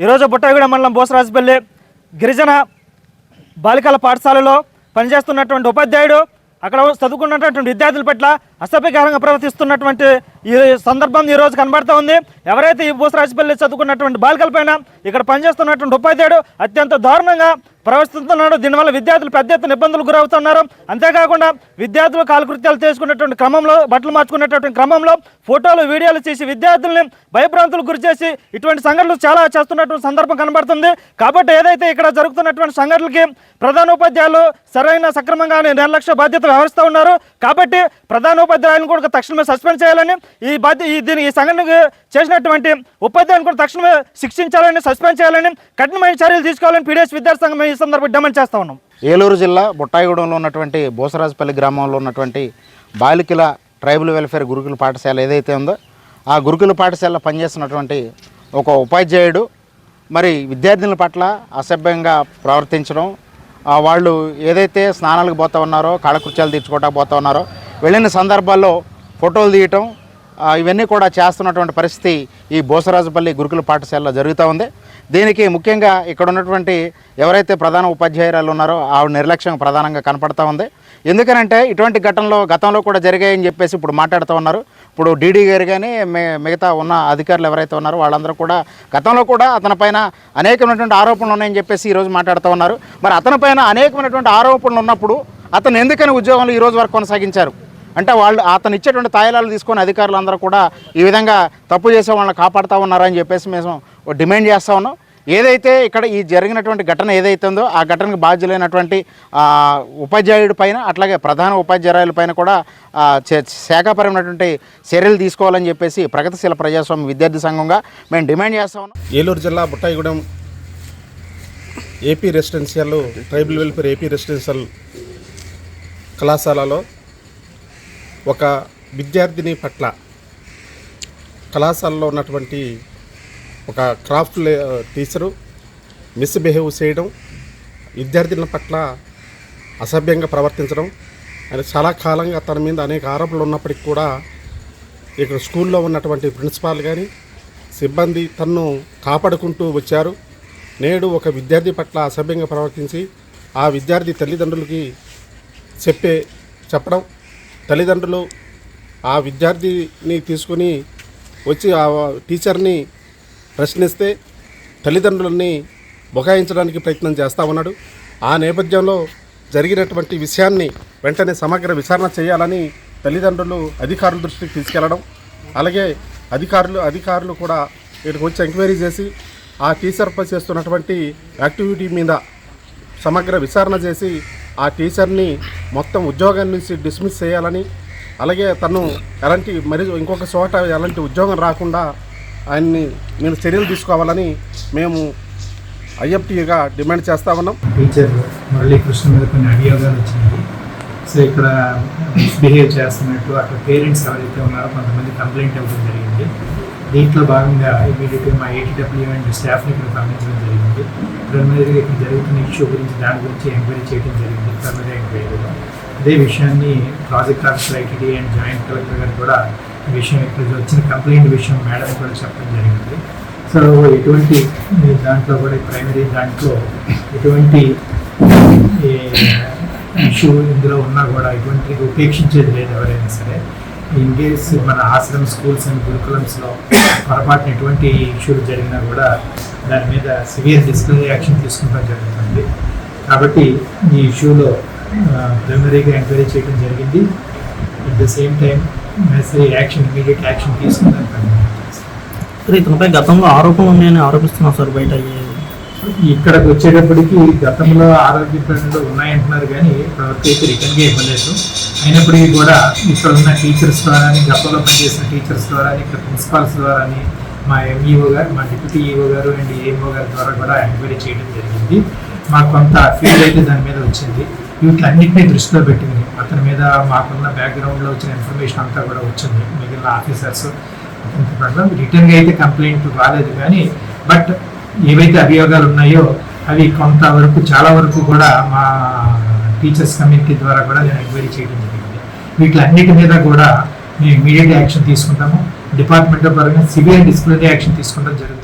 ఈరోజు బుట్టాయిగూడ మండలం బోసరాజుపల్లి గిరిజన బాలికల పాఠశాలలో పనిచేస్తున్నటువంటి ఉపాధ్యాయుడు అక్కడ చదువుకున్నటువంటి విద్యార్థుల పట్ల అసభ్యకరంగా ప్రవర్తిస్తున్నటువంటి ఈ సందర్భం ఈ రోజు కనబడుతూ ఉంది. ఎవరైతే ఈ బూసరాజపల్లి చదువుకున్నటువంటి బాలికల పైన ఇక్కడ పనిచేస్తున్నటువంటి ఉపాధ్యాయుడు అత్యంత దారుణంగా ప్రవర్తిస్తున్నాడు. దీనివల్ల విద్యార్థులు పెద్ద ఎత్తున ఇబ్బందులు గురవుతున్నారు. అంతేకాకుండా విద్యార్థులు కాలకృత్యాలు చేసుకున్నటువంటి క్రమంలో బట్టలు మార్చుకునేటువంటి క్రమంలో ఫోటోలు వీడియోలు చేసి విద్యార్థుల్ని భయభ్రాంతులకు గురి చేసి ఇటువంటి సంఘటనలు చాలా చేస్తున్నటువంటి సందర్భం కనబడుతుంది. కాబట్టి ఏదైతే ఇక్కడ జరుగుతున్నటువంటి సంఘటనలకి ప్రధానోపాధ్యాయులు సరైన సక్రమంగా నిర్లక్ష్య బాధ్యత వ్యవహరిస్తూ ఉన్నారు. కాబట్టి ప్రధాన ఉపాధ్యాయులను కూడా తక్షణమే సస్పెండ్ చేయాలని ఈ బాధ్య ఈ దీని ఈ సంఘటనకు చేసినటువంటి ఉపాధ్యాయులను కూడా తక్షణమే శిక్షించాలని సస్పెండ్ చేయాలని కఠినమైన చర్యలు తీసుకోవాలని పీడిఎస్ విద్యార్థి సంఘం ఈ సందర్భంగా డిమాండ్ చేస్తా ఉన్నాం. ఏలూరు జిల్లా బుట్టాయిగూడెంలో ఉన్నటువంటి బోసరాజపల్లి గ్రామంలో ఉన్నటువంటి బాలికల ట్రైబల్ వెల్ఫేర్ గురుకుల పాఠశాల ఏదైతే ఉందో ఆ గురుకుల పాఠశాలలో పనిచేస్తున్నటువంటి ఒక ఉపాధ్యాయుడు మరి విద్యార్థినుల పట్ల అసభ్యంగా ప్రవర్తించడం వాళ్ళు ఏదైతే స్నానాలకు పోతా ఉన్నారో కాలకృత్యాలు తీర్చుకోవడానికి పోతా ఉన్నారో వెళ్ళిన సందర్భాల్లో ఫోటోలు తీయటం ఇవన్నీ కూడా చేస్తున్నటువంటి పరిస్థితి ఈ బోసరాజుపల్లి గురుకుల పాఠశాలలో జరుగుతూ ఉంది. దీనికి ముఖ్యంగా ఇక్కడ ఉన్నటువంటి ఎవరైతే ప్రధాన ఉపాధ్యాయురాలు ఉన్నారో ఆవిడ నిర్లక్ష్యం ప్రధానంగా కనపడతా ఉంది. ఎందుకనంటే ఇటువంటి ఘటనలో గతంలో కూడా జరిగాయని చెప్పేసి ఇప్పుడు మాట్లాడుతూ ఉన్నారు. ఇప్పుడు డీడీ గారు కానీ మిగతా ఉన్న అధికారులు ఎవరైతే ఉన్నారో వాళ్ళందరూ కూడా గతంలో కూడా అతనిపైన అనేకమైనటువంటి ఆరోపణలు ఉన్నాయని చెప్పేసి ఈరోజు మాట్లాడుతూ ఉన్నారు. మరి అతనిపైన అనేకమైనటువంటి ఆరోపణలు ఉన్నప్పుడు అతను ఎందుకని ఉద్యోగంలో ఈ రోజు వరకు కొనసాగించారు? అంటే వాళ్ళు అతను ఇచ్చేటువంటి తాయిలాలు తీసుకొని అధికారులు అందరూ కూడా ఈ విధంగా తప్పు చేసే వాళ్ళని కాపాడుతూ ఉన్నారని చెప్పేసి మేము డిమాండ్ చేస్తూ ఉన్నాం. ఏదైతే ఇక్కడ ఈ జరిగినటువంటి ఘటన ఏదైతే ఉందో ఆ ఘటనకు బాధ్యులైనటువంటి ఉపాధ్యాయుడి పైన అట్లాగే ప్రధాన ఉపాధ్యాయుల పైన కూడా చే- శాఖాపరమైనటువంటి చర్యలు తీసుకోవాలని చెప్పేసి ప్రగతిశీల ప్రజాస్వామ్య విద్యార్థి సంఘంగా మేము డిమాండ్ చేస్తా ఉన్నాం. ఏలూరు జిల్లా Buttayagudem AP residential tribal welfare AP residential కళాశాలలో ఒక విద్యార్థిని పట్ల కళాశాలలో ఉన్నటువంటి ఒక క్రాఫ్ట్ లే- టీచరు మిస్బిహేవ్ చేయడం విద్యార్థుల పట్ల అసభ్యంగా ప్రవర్తించడం ఆయన చాలా కాలంగా తన మీద అనేక ఆరోపణలు ఉన్నప్పటికీ కూడా ఇక్కడ స్కూల్లో ఉన్నటువంటి ప్రిన్సిపాల్ కానీ సిబ్బంది తన్ను కాపాడుకుంటూ వచ్చారు. నేడు ఒక విద్యార్థి పట్ల అసభ్యంగా ప్రవర్తించి ఆ విద్యార్థి తల్లిదండ్రులకి చెప్పే చెప్పడం తల్లిదండ్రులు ఆ విద్యార్థిని తీసుకుని వచ్చి ఆ టీచర్ని ప్రశ్నిస్తే తల్లిదండ్రులని బుకాయించడానికి ప్రయత్నం చేస్తూ ఉన్నాడు. ఆ నేపథ్యంలో జరిగినటువంటి విషయాన్ని వెంటనే సమగ్ర విచారణ చేయాలని తల్లిదండ్రులు అధికారుల దృష్టికి తీసుకెళ్ళడం అలాగే అధికారులు అధికారులు కూడా వీటికి వచ్చి ఎంక్వైరీ చేసి ఆ టీచర్పై చేస్తున్నటువంటి యాక్టివిటీ మీద సమగ్ర విచారణ చేసి ఆ టీచర్ని మొత్తం ఉద్యోగం నుంచి డిస్మిస్ చేయాలని అలాగే తను ఎలాంటి మరి ఇంకొక చోట ఎలాంటి ఉద్యోగం రాకుండా ఆయన్ని మీరు చర్యలు తీసుకోవాలని మేము ఐఎఫ్టీగా డిమాండ్ చేస్తా ఉన్నాం. టీచర్ మురళీకృష్ణ మీద కొన్ని అభియోగాలు వచ్చినాయి. సో ఇక్కడ మిస్బిహేవ్ చేస్తున్నట్టు అక్కడ పేరెంట్స్ ఎవరైతే ఉన్నారో కొంతమంది కంప్లైంట్ ఇవ్వడం జరిగింది. దీంట్లో భాగంగా ఇమీడియట్గా మా ఏటీడబ్ల్యూ అండ్ స్టాఫ్ని ఇక్కడ పంపించడం జరిగింది. ప్రిలిమినరీగా ఇక్కడ జరుగుతున్న ఇష్యూ గురించి దాని గురించి ఎంక్వైరీ చేయడం జరిగింది. ప్రిలిమినరీ ఎంక్వైరీలో అదే విషయాన్ని project officer ITD and joint collector గారు కూడా ఈ విషయం ఇక్కడ వచ్చిన కంప్లైంట్ విషయం మేడం కూడా చెప్పడం జరిగింది. సో ఎటువంటి దాంట్లో కూడా ప్రైమరీ దాంట్లో ఎటువంటి ఇష్యూ ఇందులో ఉన్నా కూడా ఎటువంటి ఉపేక్షించేది లేదు ఎవరైనా సరే. ఇన్ కేస్ మన ఆశ్రమ స్కూల్స్ అండ్ గురుకులమ్స్లో పొరపాటున ఎటువంటి ఇష్యూలు జరిగినా కూడా దాని మీద సివియర్ డిసిప్లినరీ యాక్షన్ తీసుకుంటాం జరుగుతుంది. కాబట్టి ఈ ఇష్యూలో ప్రిలిమినరీగా ఎంక్వైరీ చేయడం జరిగింది. At the same time necessary action immediate action తీసుకుందాం సార్ ఇతనిపై గతంలో ఆరోపణలు ఉన్నాయని ఆరోపిస్తున్నాం సార్ బయట అయ్యేది ఇక్కడికి వచ్చేటప్పటికి గతంలో ఆరోగ్య ప్రశ్నలు ఉన్నాయంటున్నారు కానీ ఇప్పటివరకు అయితే రిటర్న్గా ఇవ్వలేదు. అయినప్పటికీ కూడా ఇక్కడ ఉన్న టీచర్స్ ద్వారా గతంలో పనిచేసిన టీచర్స్ ద్వారా ఇక్కడ ప్రిన్సిపాల్స్ ద్వారా మా ఎంఈఓ గారు మా డిప్యూటీ ఈఓ గారు అండ్ ఏఎంఓ గారి ద్వారా కూడా ఎంక్వైరీ చేయడం జరిగింది. మాకు కొంత ఫీల్ అయితే దాని మీద వచ్చింది. వీటిలన్నింటినీ దృష్టిలో పెట్టింది అతని మీద మాకున్న బ్యాక్గ్రౌండ్లో వచ్చిన ఇన్ఫర్మేషన్ అంతా కూడా వచ్చింది. మిగిలిన ఆఫీసర్స్ రిటర్న్గా అయితే కంప్లైంట్ రాలేదు కానీ బట్ ఏవైతే అభియోగాలు ఉన్నాయో అవి కొంతవరకు చాలా వరకు కూడా మా టీచర్స్ కమ్యూనిటీ ద్వారా కూడా నేను ఎంక్వైరీ చేయడం జరిగింది. వీటిలన్నిటి మీద కూడా మేము ఇమీడియట్ యాక్షన్ తీసుకుంటాము. డిపార్ట్మెంట్ పరంగా సివియర్ డిసిప్లినరీ యాక్షన్ తీసుకుంటాం జరుగుతుంది.